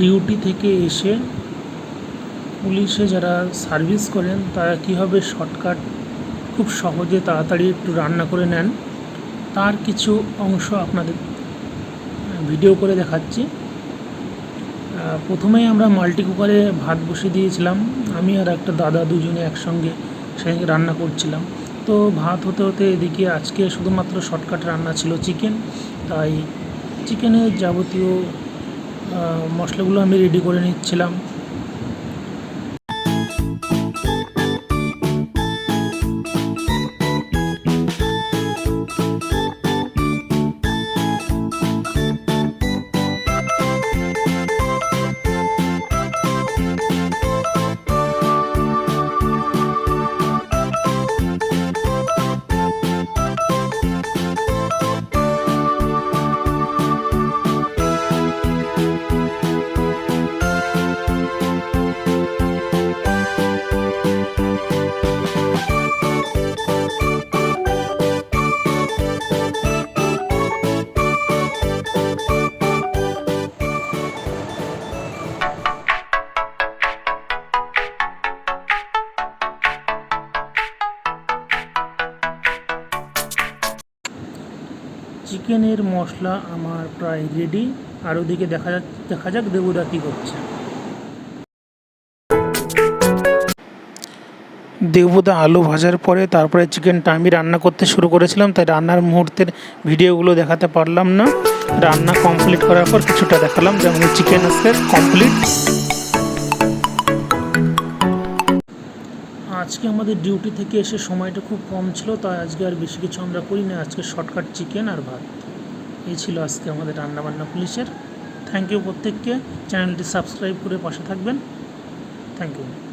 Duty থেকে এসে পুলিশে যারা সার্ভিস করেন, তারা কীভাবে শর্টকাট খুব সহজে তাড়াতাড়ি একটু রান্না করে নেন, তার কিছু অংশ আপনাদের ভিডিও করে দেখাচ্ছি। প্রথমেই আমরা মাল্টি কুকারে ভাত বসিয়ে দিয়েছিলাম। আমি আর একটা দাদা দুজনে একসঙ্গে সেদিকে রান্না করছিলাম। তো ভাত হতে হতে এদিকে আজকে শুধুমাত্র শর্টকাট রান্না ছিল চিকেন। তাই চিকেনের যাবতীয় মশলাগুলো আমি রেডি করে নিচ্ছিলাম। চিকেনের মশলা আমার প্রায় রেডি আর ওদিকে দেখা যাক দেখা যাক দেবুদা কী করছে। দেবুদা আলু ভাজার পরে তারপরে চিকেনটা আমি রান্না করতে শুরু করেছিলাম, তাই রান্নার মুহূর্তের ভিডিওগুলো দেখাতে পারলাম না। রান্না কমপ্লিট করার পর কিছুটা দেখালাম যেমন চিকেন আজকে কমপ্লিট আজকে আমাদের ডিউটি থেকে এসে সময়টা খুব কম ছিল, তাই আজকে আর বেশি কিছু আমরা করি না। আজকে শর্টকাট চিকেন আর ভাত। এই ছিল আজকে আমাদের রান্নাবান্না পুলিশের। থ্যাংক ইউ প্রত্যেককে। চ্যানেলটি সাবস্ক্রাইব করে পাশে থাকবেন। Thank you